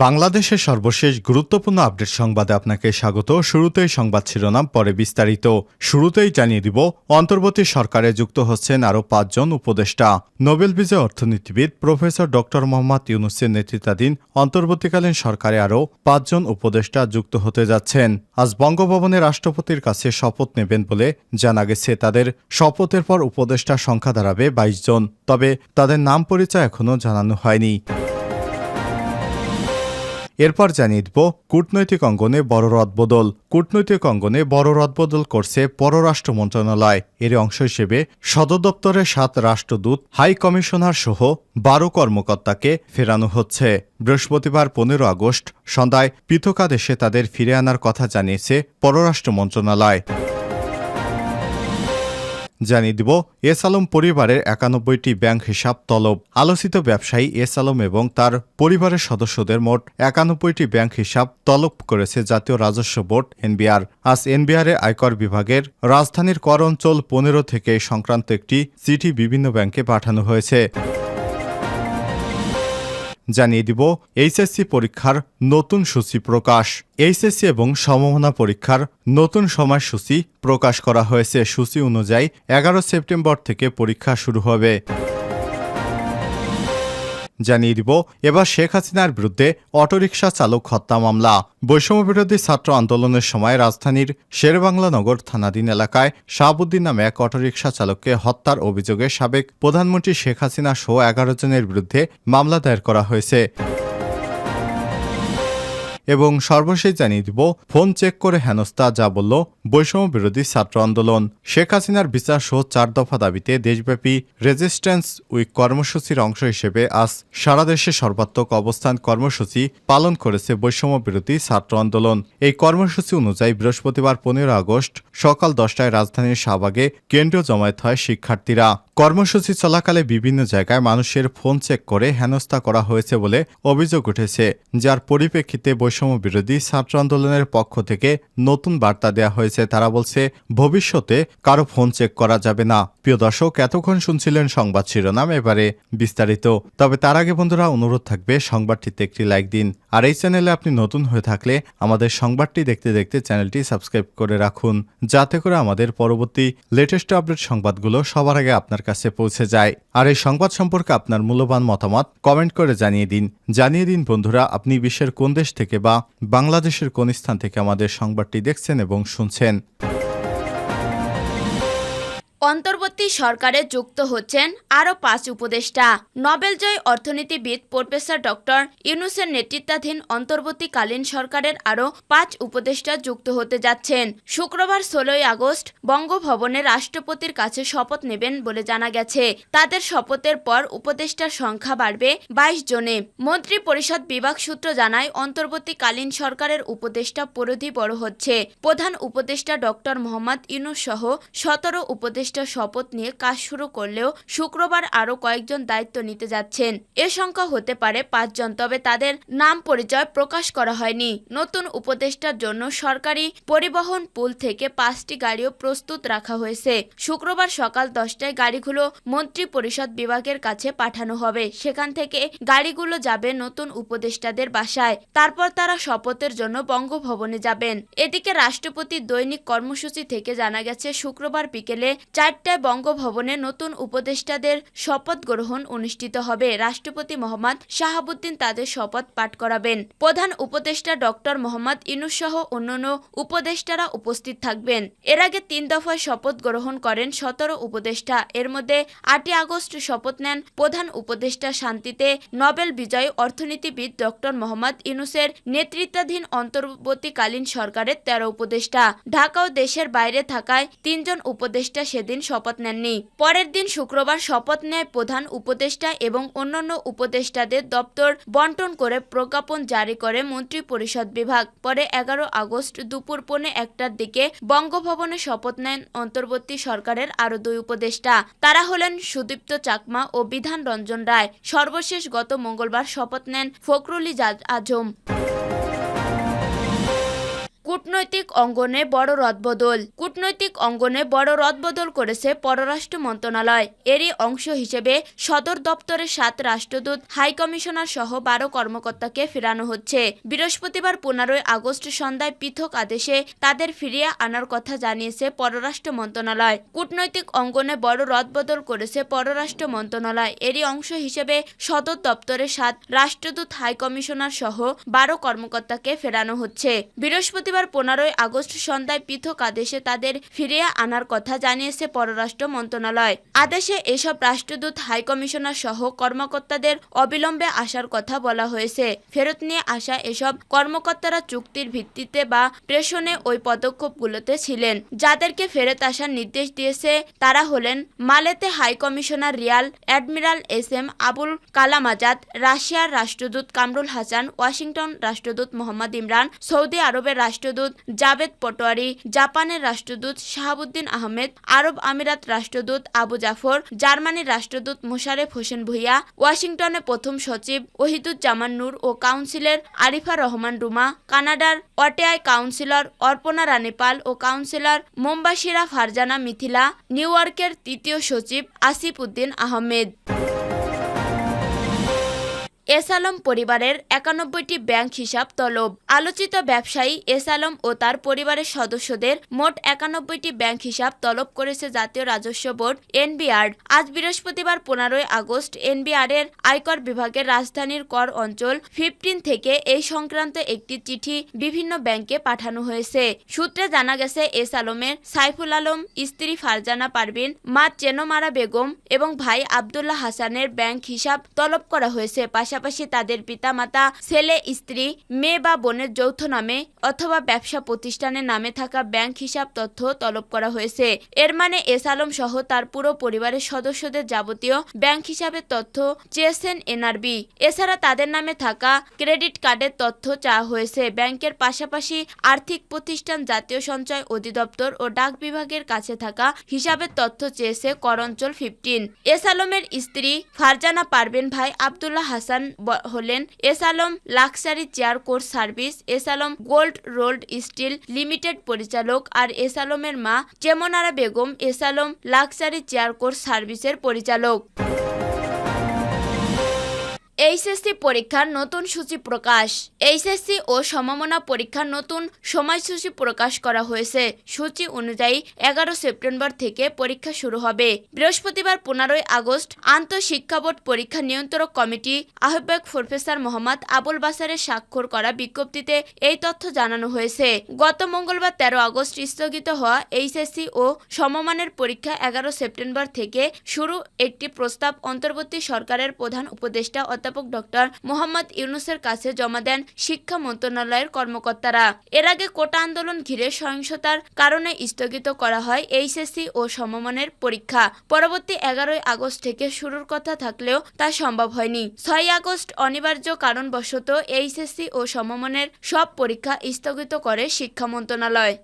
বাংলাদেশের সর্বশেষ গুরুত্বপূর্ণ আপডেট সংবাদে আপনাকে স্বাগত। শুরুতেই সংবাদ শিরোনাম, পরে বিস্তারিত। শুরুতেই জানিয়ে দিব, অন্তর্বর্তী সরকারে যুক্ত হচ্ছেন আরও পাঁচজন উপদেষ্টা। নোবেল বিজয় অর্থনীতিবিদ প্রফেসর ডক্টর মোহাম্মদ ইউনুসের নেতৃত্বাধীন অন্তর্বর্তীকালীন সরকারে আরও পাঁচজন উপদেষ্টা যুক্ত হতে যাচ্ছেন। আজ বঙ্গভবনে রাষ্ট্রপতির কাছে শপথ নেবেন বলে জানা গেছে। তাদের শপথের পর উপদেষ্টা সংখ্যা দাঁড়াবে বাইশ জন। তবে তাদের নাম পরিচয় এখনও জানানো হয়নি। এরপর জানিয়ে দিব কূটনৈতিক অঙ্গনে বড় রদবদল কূটনৈতিক অঙ্গনে বড় রদবদল করছে পররাষ্ট্র মন্ত্রণালয়। এর অংশ হিসেবে সদর দপ্তরে সাত রাষ্ট্রদূত, হাই কমিশনার সহ বারো কর্মকর্তাকে ফেরানো হচ্ছে। বৃহস্পতিবার পনেরো আগস্ট সন্ধ্যায় পৃথকাদেশে তাদের ফিরে আনার কথা জানিয়েছে পররাষ্ট্র মন্ত্রণালয়। জানিয়ে দিব, এস আলম পরিবারের একানব্বইটি ব্যাংক হিসাব তলব। আলোচিত ব্যবসায়ী এস আলম এবং তার পরিবারের সদস্যদের মোট একানব্বইটি ব্যাংক হিসাব তলব করেছে জাতীয় রাজস্ব বোর্ড, এনবিআর। আজ এনবিআরে আয়কর বিভাগের রাজধানীর কর অঞ্চল পনেরো থেকে সংক্রান্ত একটি চিঠি বিভিন্ন ব্যাংকে পাঠানো হয়েছে। জানিয়ে দিব এইচএসসি পরীক্ষার নতুন সূচি প্রকাশ। এইচএসসি এবং সম্ভাবনা পরীক্ষার নতুন সময়সূচি প্রকাশ করা হয়েছে। সূচি অনুযায়ী এগারো সেপ্টেম্বর থেকে পরীক্ষা শুরু হবে। জানিয়ে দিব, এবার শেখ হাসিনার বিরুদ্ধে অটোরিকশা চালক হত্যা মামলা। বৈষম্য বিরোধী ছাত্র আন্দোলনের সময় রাজধানীর শেরবাংলা নগর থানাধীন এলাকায় শাহাবুদ্দিন নামে এক অটোরিকশা চালককে হত্যার অভিযোগে সাবেক প্রধানমন্ত্রী শেখ হাসিনা সহ এগারো জনের বিরুদ্ধে মামলা দায়ের করা হয়েছে। এবং সর্বশেষ জানিয়ে দিব, ফোন চেক করে হেনস্থা, যা বলল বৈষম্য বিরোধী ছাত্র আন্দোলন। শেখ হাসিনার বিচার সহ চার দফা দাবিতে দেশব্যাপী রেজিস্ট্যান্স উইক কর্মসূচির অংশ হিসেবে আজ সারা দেশে সর্বাত্মক অবস্থান কর্মসূচি পালন করেছে বৈষম্য বিরোধী ছাত্র আন্দোলন। এই কর্মসূচি অনুযায়ী বৃহস্পতিবার পনেরো আগস্ট সকাল দশটায় রাজধানীর শাহবাগে কেন্দ্রীয় জমায়েত হয় শিক্ষার্থীরা। কর্মসূচি চলাকালে বিভিন্ন জায়গায় মানুষের ফোন চেক করে হেনস্থা করা হয়েছে বলে অভিযোগ উঠেছে, যার পরিপ্রেক্ষিতে বৈষম্য বিরোধী ছাত্র আন্দোলনের পক্ষ থেকে নতুন বার্তা দেওয়া হয়েছে। তারা বলছে, ভবিষ্যতে কারও ফোন চেক করা যাবে না। প্রিয় দর্শক, এতক্ষণ শুনছিলেন সংবাদ শিরোনাম, এবারে বিস্তারিত। তবে তার আগে বন্ধুরা, অনুরোধ থাকবে, সংবাদটিতে একটি লাইক দিন। আর এই চ্যানেলে আপনি নতুন হয়ে থাকলে আমাদের সংবাদটি দেখতে দেখতে চ্যানেলটি সাবস্ক্রাইব করে রাখুন, যাতে করে আমাদের পরবর্তী লেটেস্ট আপডেট সংবাদগুলো সবার আগে আপনার কাছে পৌঁছে যায়। আর এই সংবাদ সম্পর্কে আপনার মূল্যবান মতামত কমেন্ট করে জানিয়ে দিন। জানিয়ে দিন, বন্ধুরা, আপনি বিশ্বের কোন দেশ থেকে বা বাংলাদেশের কোন স্থান থেকে আমাদের সংবাদটি দেখছেন এবং শুনছেন। অন্তর্বর্তী সরকারে যুক্ত হচ্ছেন আরও পাঁচ উপদেষ্টা। নোবেলজয়ী অর্থনীতিবিদ প্রফেসর ডক্টর ইউনুসের নেতৃত্বাধীন অন্তর্বর্তীকালীন সরকারের আরও পাঁচ উপদেষ্টা যুক্ত হতে যাচ্ছেন। শুক্রবার ষোলোই আগস্ট বঙ্গভবনে রাষ্ট্রপতির কাছে শপথ নেবেন বলে জানা গেছে। তাদের শপথের পর উপদেষ্টার সংখ্যা বাড়বে বাইশ জনে। মন্ত্রী পরিষদ বিভাগ সূত্র জানায়, অন্তর্বর্তীকালীন সরকারের উপদেষ্টা পরিধি বড় হচ্ছে। প্রধান উপদেষ্টা ডক্টর মোহাম্মদ ইউনুস সহ সতেরো উপদেষ্টা শপথ নিয়ে কাজ শুরু করলেও শুক্রবার আরও কয়েকজন দায়িত্ব নিতে যাচ্ছেন। এ সংখ্যা হতে পারে পাঁচজন, তবে তাদের নাম পরিচয় প্রকাশ করা হয়নি। নতুন উপদেষ্টার জন্য সরকারি পরিবহন পুল থেকে পাঁচটি গাড়িও প্রস্তুত রাখা হয়েছে। শুক্রবার সকাল দশটায় গাড়িগুলো মন্ত্রী পরিষদ বিভাগের কাছে পাঠানো হবে। সেখান থেকে গাড়িগুলো যাবে নতুন উপদেষ্টাদের বাসায়। তারপর তারা শপথের জন্য বঙ্গভবনে যাবেন। এদিকে রাষ্ট্রপতির দৈনিক কর্মসূচি থেকে জানা গেছে, শুক্রবার বিকেলে চারটায় বঙ্গভবনে নতুন উপদেষ্টাদের শপথ গ্রহণ অনুষ্ঠিত হবে। রাষ্ট্রপতি মোহাম্মদ শাহাবুদ্দিন তাদের শপথ পাঠ করাবেন। প্রধান উপদেষ্টা ডক্টর মোহাম্মদ ইনুস সহ অন্যান্য উপদেষ্টারা উপস্থিত থাকবেন। এর আগে তিন দফায় শপথ গ্রহণ করেন সতেরো উপদেষ্টা। এর মধ্যে আটই আগস্ট শপথ নেন প্রধান উপদেষ্টা শান্তিতে নোবেল বিজয়ী অর্থনীতিবিদ ডক্টর মোহাম্মদ ইনুসের নেতৃত্বাধীন অন্তর্বর্তীকালীন সরকারের তেরো উপদেষ্টা। ঢাকা ও দেশের বাইরে থাকায় তিনজন উপদেষ্টা সেদিন শপথ নেননি। পরের দিন শুক্রবার শপথ নেয় প্রধান উপদেষ্টা এবং অন্যান্য উপদেষ্টাদের দপ্তর বন্টন করে প্রজ্ঞাপন জারি করে মন্ত্রী পরিষদ বিভাগ। পরে এগারো আগস্ট দুপুর পৌনে একটার দিকে বঙ্গভবনে শপথ নেন অন্তর্বর্তী সরকারের আরও দুই উপদেষ্টা। তারা হলেন সুদীপ্ত চাকমা ও বিধান রঞ্জন রায়। সর্বশেষ গত মঙ্গলবার শপথ নেন ফখরুল আজম। কূটনৈতিক অঙ্গনে বড় রদবদল। কূটনৈতিক অঙ্গনে বড় রদবদল করেছে পররাষ্ট্র মন্ত্রণালয়। এরই অংশ হিসেবে সদর দপ্তরের সাত রাষ্ট্রদূত, হাই কমিশনার সহ বারো কর্মকর্তাকে ফেরানো হচ্ছে। বৃহস্পতিবার পনেরোই আগস্ট সন্ধ্যায় পৃথক আদেশে তাদের ফিরিয়ে আনার কথা জানিয়েছে পররাষ্ট্র মন্ত্রণালয়। কূটনৈতিক অঙ্গনে বড় রদবদল করেছে পররাষ্ট্র মন্ত্রণালয়। এরই অংশ হিসেবে সদর দপ্তরের সাত রাষ্ট্রদূত, হাই কমিশনার সহ বারো কর্মকর্তাকে ফেরানো হচ্ছে। বৃহস্পতিবার পনেরোই আগস্ট সন্ধ্যায় পৃথক আদেশে তাদের ফিরিয়ে আনার কথা জানিয়েছে পররাষ্ট্র মন্ত্রণালয়। আদেশে এসব রাষ্ট্রদূত হাই কমিশনার সহ কর্মকর্তাদের অবিলম্বে আসার কথা বলা হয়েছে। ফেরত নিয়ে আসা এসব কর্মকর্তারা চুক্তির ভিত্তিতে বা প্রেষণে ওই পদক্ষেপগুলোতে ছিলেন। যাদেরকে ফেরত আসার নির্দেশ দিয়েছে তারা হলেন মালেতে high commissioner rear, admiral S M Abul Kalam Azad, রাশিয়ার রাষ্ট্রদূত কামরুল হাসান, ওয়াশিংটন রাষ্ট্রদূত মোহাম্মদ ইমরান, সৌদি আরবের রাষ্ট্রদূত জাবেদ পটোয়ারি, জাপানের রাষ্ট্রদূত শাহাবুদ্দিন আহমেদ, আরব আমিরাত রাষ্ট্রদূত আবু জাফর জার্মানির রাষ্ট্রদূত মোশারেফ হোসেন ভুইয়া, ওয়াশিংটনে প্রথম সচিব ওহিদুজ্জামান নূর ও কাউন্সিলের আরিফা রহমান রুমা, কানাডার অটেয়ায় কাউন্সিলর অর্পণা রানীপাল ও কাউন্সিলর মোম্বাসিরা ফারজানা মিথিলা, নিউ ইয়র্কের তৃতীয় সচিব আসিফ উদ্দিন আহমেদ। এস আলম পরিবারের একানব্বইটি ব্যাংক হিসাব তলব। আলোচিত ব্যবসায়ী এস আলম ও তার পরিবারের সদস্যদের মোট একানব্বইটি ব্যাংক হিসাব তলব করেছে জাতীয় রাজস্ব বোর্ড, এনবিআর। আজ বৃহস্পতিবার পনেরোই আগস্ট এনবিআর এর আয়কর বিভাগের রাজধানীর কর অঞ্চল ফিফটিন থেকে এই সংক্রান্ত একটি চিঠি বিভিন্ন ব্যাংকে পাঠানো হয়েছে। সূত্রে জানা গেছে এস আলমের সাইফুল আলম, স্ত্রী ফারজানা পারভিন, মা চেনোমারা বেগম এবং ভাই আবদুল্লাহ হাসানের ব্যাংক হিসাব তলব করা হয়েছে। পাশাপাশি তাদের পিতামাতা, ছেলে, স্ত্রী, মেয়ে বা বোনের যৌথ নামে অথবা ব্যবসা প্রতিষ্ঠানের নামে থাকা ব্যাংক হিসাব তথ্য তলব করা হয়েছে। এর মানে এস আলম সহ তার পুরো পরিবারের সদস্যদের যাবতীয় ব্যাংক হিসাবের তথ্য চেয়েছেন এনআরবি। এছাড়া তাদের নামে থাকা ক্রেডিট কার্ডের তথ্য চাওয়া হয়েছে। ব্যাংকের পাশাপাশি আর্থিক প্রতিষ্ঠান, জাতীয় সঞ্চয় অধিদপ্তর ও ডাক বিভাগের কাছে থাকা হিসাবের তথ্য চেয়েছে করঞ্চল ফিফটিন। এস আলমের স্ত্রী ফারজানা পারবেন ভাই আবদুল্লাহ হাসান ব- হলেন S Alam luxury chair coach service S Alam gold rolled steel limited পরিচালক, আর এস আলমের মা Chemnara Begum S Alam luxury chair coach সার্ভিসের পরিচালক। এইচএসসি পরীক্ষার নতুন সূচি প্রকাশ। এইচএসসি ও সমমনা পরীক্ষার নতুন সময়সূচি প্রকাশ করা হয়েছে। সূচি অনুযায়ী এগারো সেপ্টেম্বর থেকে পরীক্ষা শুরু হবে। বৃহস্পতিবার পনেরোই আগস্ট আন্তঃশিক্ষা বোর্ড পরীক্ষা নিয়ন্ত্রক কমিটি আহ্বায়ক প্রফেসর মোহাম্মদ আবুল বাসারের স্বাক্ষর করা বিজ্ঞপ্তিতে এই তথ্য জানানো হয়েছে। গত মঙ্গলবার তেরো আগস্ট স্থগিত হওয়া এইচএসসি ও সমমানের পরীক্ষা এগারো সেপ্টেম্বর থেকে শুরু একটি প্রস্তাব অন্তর্বর্তী সরকারের প্রধান উপদেষ্টা অধ্যাপক ডক্টর মোহাম্মদ ইউনুসের কাছে জমা দেন শিক্ষা মন্ত্রণালয়ের কর্মকর্তারা। এর আগে কোটা আন্দোলন ঘিরে সহিংসতার কারণে স্থগিত করা হয় এইচএসসি ও সমমানের পরীক্ষা। পরবর্তী এগারোই আগস্ট থেকে শুরুর কথা থাকলেও তা সম্ভব হয়নি। ছয় আগস্ট অনিবার্য কারণবশত এইচএসসি ও সমমানের সব পরীক্ষা স্থগিত করে শিক্ষা মন্ত্রণালয়।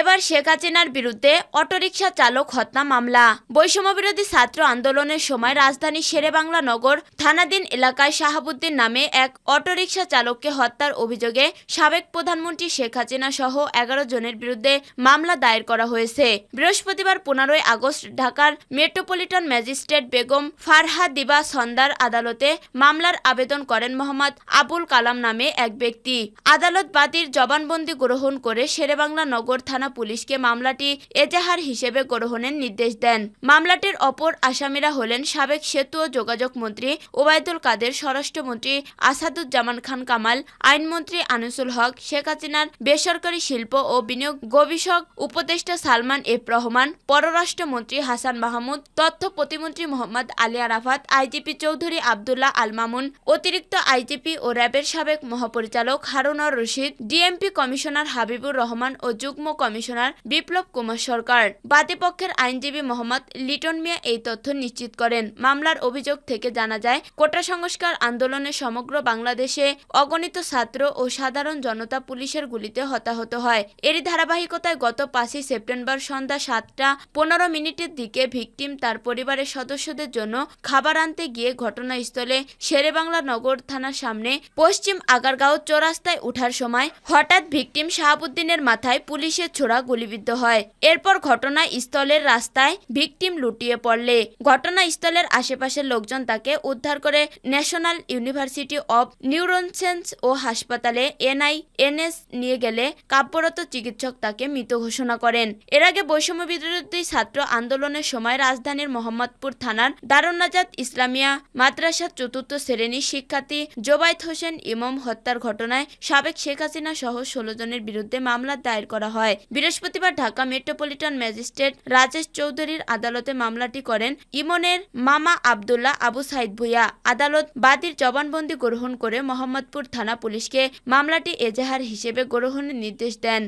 এবার শেখ হাসিনার বিরুদ্ধে অটোরিকশা চালক হত্যা মামলা। বৈষম্য বিরোধী ছাত্র আন্দোলনের সময় রাজধানী শেরেবাংলা নগর থানাধীন এলাকায় শাহাবুদ্দিন নামে এক অটোরিকশা চালককে হত্যার অভিযোগে সাবেক প্রধানমন্ত্রী শেখ হাসিনা সহ এগারো জনের বিরুদ্ধে মামলা দায়ের করা হয়েছে। বৃহস্পতিবার পনেরোই আগস্ট ঢাকার মেট্রোপলিটন ম্যাজিস্ট্রেট বেগম ফারহা দিবা সন্দার আদালতে মামলার আবেদন করেন মোহাম্মদ আবুল কালাম নামে এক ব্যক্তি। আদালত বাদীর জবানবন্দি গ্রহণ করে শেরেবাংলা নগর থানা পুলিশকে মামলাটি এজাহার হিসেবে গ্রহণের নির্দেশ দেন। মামলাটির অপর আসামিরা হলেন সাবেক সেতু ও যোগাযোগ মন্ত্রী ওবায়দুল কাদের, স্বরাষ্ট্রমন্ত্রী আসাদুজ্জামান খান কামাল, আইনমন্ত্রী আনিসুল হক, শেখ হাসিনার বেসরকারি শিল্প ও বিনিয়োগ গবেষক উপদেষ্টা সালমান এফ রহমান, পররাষ্ট্রমন্ত্রী হাসান মাহমুদ, তথ্য প্রতিমন্ত্রী মোহাম্মদ আলী আরাফাত, আইজিপি চৌধুরী আবদুল্লাহ আল মামুন, অতিরিক্ত আইজিপি ও র্যাবের সাবেক মহাপরিচালক হারুনর রশিদ, ডিএমপি কমিশনার হাবিবুর রহমান ও যুগ্ম কমিশনার কমিশনার বিপ্লব কুমার সরকার। বাদীপক্ষের আইনজীবী মোহাম্মদ লিটন মিয়া এই তথ্য নিশ্চিত করেন। মামলার অভিযোগ থেকে জানা যায়, কোটা সংস্কার আন্দোলনে সমগ্র বাংলাদেশে অগণিত ছাত্র ও সাধারণ জনতা পুলিশের গুলিতে হতাহত হয়। এরই ধারাবাহিকতায় গত পাঁচই সেপ্টেম্বর সন্ধ্যা সাতটা পনেরো মিনিটের দিকে ভিকটিম তার পরিবারের সদস্যদের জন্য খাবার আনতে গিয়ে ঘটনাস্থলে শেরেবাংলা নগর থানার সামনে পশ্চিম আগারগাঁও চৌরাস্তায় ওঠার সময় হঠাৎ ভিকটিম শাহাবুদ্দিনের মাথায় পুলিশের ছোড়া গুলিবিদ্ধ হয়। এরপর ঘটনাস্থলের রাস্তায় ভিকটিম লুটিয়ে পড়লে। ঘটনাস্থলের আশেপাশের লোকজন তাকে উদ্ধার করে ন্যাশনাল ইউনিভার্সিটি অব নিউরোনসেন্স ও হাসপাতালে এনআই এনএস নিয়ে গেলে কাব্যরত চিকিৎসক তাকে মৃত ঘোষণা করেন। এর আগে বৈষম্য বিরোধী ছাত্র আন্দোলনের সময় রাজধানীর মোহাম্মদপুর থানার দারুন্নাজাত ইসলামিয়া মাদ্রাসার চতুর্থ শ্রেণির শিক্ষার্থী জোবায়েত হোসেন ইমাম হত্যার ঘটনায় সাবেক শেখ হাসিনা সহ ষোলো জনের বিরুদ্ধে মামলা দায়ের করা হয়। বৃহস্পতিবার ঢাকা মেট্রোপলিটন ম্যাজিস্ট্রেট রাজেশ চৌধুরীর আদালতে মামলাটি করেন ইমনের মামা আবদুল্লাহ আবু সাইদ ভুইয়া। আদালত বাদীর জবানবন্দি গ্রহণ করে মোহাম্মদপুর থানা পুলিশকে মামলাটি এজাহার হিসেবে গ্রহণের নির্দেশ দেন।